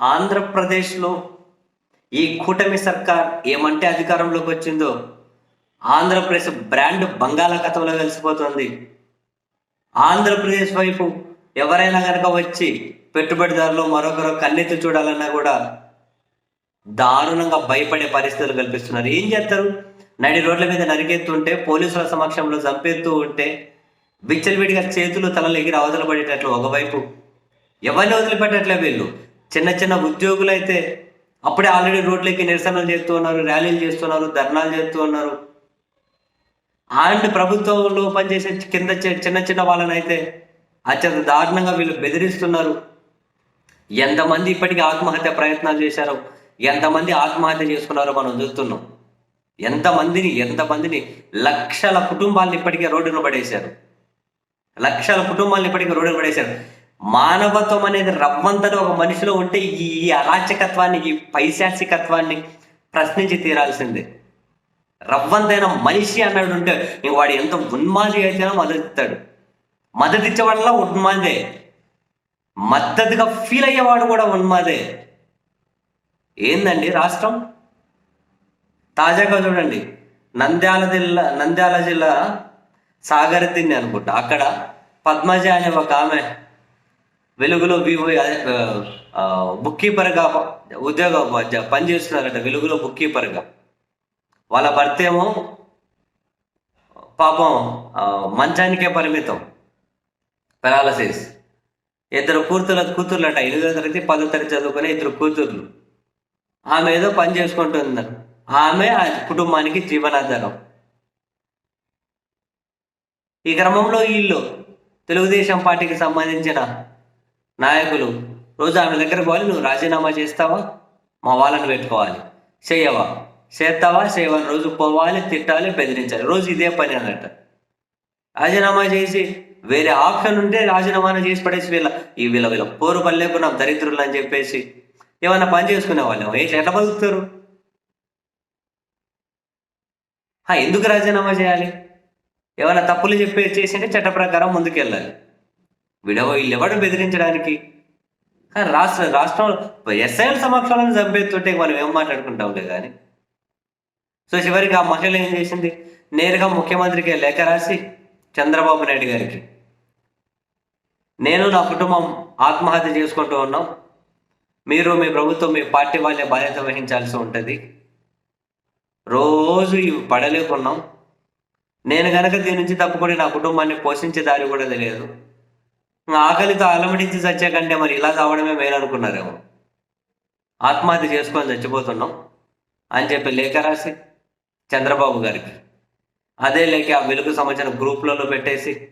ఆంధ్రప్రదేశ్లో ఈ కూటమి సర్కార్ ఏమంటే అధికారంలోకి వచ్చిందో ఆంధ్రప్రదేశ్ బ్రాండ్ బంగాళాఖాతంలో కలిసిపోతుంది. ఆంధ్రప్రదేశ్ వైపు ఎవరైనా కనుక వచ్చి పెట్టుబడిదారులు మరొకరు కన్నెత్తి చూడాలన్నా కూడా దారుణంగా భయపడే పరిస్థితులు కల్పిస్తున్నారు. ఏం చేస్తారు? నడి రోడ్ల మీద నరికెత్తుంటే పోలీసుల సమక్షంలో చంపేస్తూ ఉంటే విచ్చలవిడిగా చేతులు తలలు ఎగిరి అవతల పడేటట్లు ఒకవైపు. ఎవరిని వదిలిపెట్టట్లే వీళ్ళు? చిన్న చిన్న ఉద్యోగులు అయితే అప్పుడే ఆల్రెడీ రోడ్లకి నిరసనలు చేస్తూ ఉన్నారు ర్యాలీలు చేస్తున్నారు ధర్నాలు చేస్తూ ఉన్నారు. అండ్ ప్రభుత్వంలో పనిచేసే కింద చిన్న చిన్న వాళ్ళని అయితే అత్యంత దారుణంగా వీళ్ళు బెదిరిస్తున్నారు. ఎంతమంది ఇప్పటికీ ఆత్మహత్య ప్రయత్నాలు చేశారో ఎంతమంది ఆత్మహత్య చేసుకున్నారో మనం చూస్తున్నాం. ఎంతమందిని ఎంతమందిని లక్షల కుటుంబాలను ఇప్పటికే రోడ్డున పడేశారు. లక్షల కుటుంబాలను ఇప్పటికే రోడ్డున పడేశారు. మానవత్వం అనేది రవ్వంతలో ఒక మనిషిలో ఉంటే ఈ అరాచకత్వాన్ని ఈ పైశాచికత్వాన్ని ప్రశ్నించి తీరాల్సిందే. రవ్వంతైన మనిషి అన్నాడు ఉంటే ఇంక వాడు ఎంత ఉన్మాది అయితేనో మద్దతిస్తాడు. మద్దతిచ్చేవాడలా ఉన్మాదే. మద్దతుగా ఫీల్ అయ్యేవాడు కూడా ఉన్మాదే. ఏందండి రాష్ట్రం? తాజాగా చూడండి నంద్యాల జిల్లా నంద్యాల జిల్లా సాగర్ తిండి అనుకుంటా. అక్కడ పద్మజ అనే ఒక ఆమె వెలుగులో వివో బుక్ కీపర్గా ఉద్యోగం పనిచేస్తున్నారట వెలుగులో బుక్ కీపర్గా వాళ్ళ భర్త ఏమో పాపం మంచానికే పరిమితం. పెరాలసిస్ ఇద్దరు కూతుర్ల కూతుర్లట ఎనిమిదో తరగతి పదో తరగతి చదువుకునే ఇద్దరు కూతుర్లు. ఆమె ఏదో పని చేసుకుంటుంది ఆమె ఆ కుటుంబానికి జీవనాధారం. ఈ క్రమంలో వీళ్ళు తెలుగుదేశం పార్టీకి సంబంధించిన నాయకులు రోజు ఆమె దగ్గర పోవాలి నువ్వు రాజీనామా చేస్తావా? మా వాళ్ళని పెట్టుకోవాలి. చేయవా? చేస్తావా? చేయవా? రోజు పోవాలి తిట్టాలి బెదిరించాలి. రోజు ఇదే పని అన్నట్ట. రాజీనామా చేసి వేరే ఆప్షన్ ఉంటే రాజీనామా చేసి పడేసి వీళ్ళ ఈ వీళ్ళ వీళ్ళ పోరు పల్లెకున్నాం దరిద్రులు అని చెప్పేసి ఏమన్నా పని చేసుకునే వాళ్ళం ఏ ఎట్లా బతుకుతారు? ఎందుకు రాజీనామా చేయాలి? ఏమైనా తప్పులు చెప్పే చేసింటే చట్ట ప్రకారం ముందుకెళ్ళాలి. విడవ వీళ్ళు బెదిరించడానికి? కానీ రాష్ట్ర రాష్ట్రం ఎస్ఐల సమక్షంలో చంపేస్తుంటే మనం ఏం మాట్లాడుకుంటాంలే కానీ సో చివరికి ఆ మహిళ ఏం చేసింది? నేరుగా ముఖ్యమంత్రికి లేఖ రాసి చంద్రబాబు నాయుడు గారికి నేను నా కుటుంబం ఆత్మహత్య చేసుకుంటూ ఉన్నాం. మీరు మీ ప్రభుత్వం మీ పార్టీ వాళ్ళే బాధ్యత వహించాల్సి ఉంటుంది. రోజు ఇవి పడలేకున్నాం. నేను కనుక దీని నుంచి తప్పుకొని నా కుటుంబాన్ని పోషించే దారి కూడా తెలియదు. ఆకలితో అలమటించి చచ్చే కంటే మరి ఇలా చావడమే మేలు అనుకున్నారేమో. ఆత్మహత్య చేసుకొని చచ్చిపోతున్నాం అని చెప్పి లేఖ రాసి చంద్రబాబు గారికి. అదే లేఖ ఆ వెలుగు సంబంధించిన గ్రూప్లలో పెట్టేసి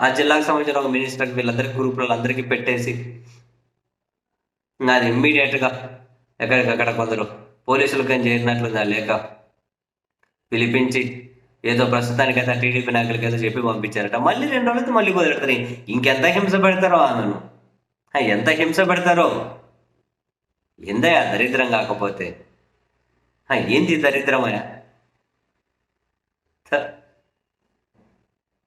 ఆ జిల్లాకు సంబంధించిన ఒక మినిస్టర్కి వీళ్ళందరికీ గ్రూపులలో అందరికీ పెట్టేసి నాది అది ఇమ్మీడియట్గా ఎక్కడికక్కడ కొందరు పోలీసులకు కానీ లేఖ. పిలిపించి ఏదో ప్రస్తుతానికైతే అయితే టీడీపీ నాయకులకి ఏదో చెప్పి పంపించారట. మళ్ళీ రెండు రోజులతో మళ్ళీ వదిలేడుతుంది ఇంకెంత హింస పెడతారో ఆమెను ఎంత హింస పెడతారో? ఎందయ్యా దరిద్రం కాకపోతే? ఏంది దరిద్రమయ్యా?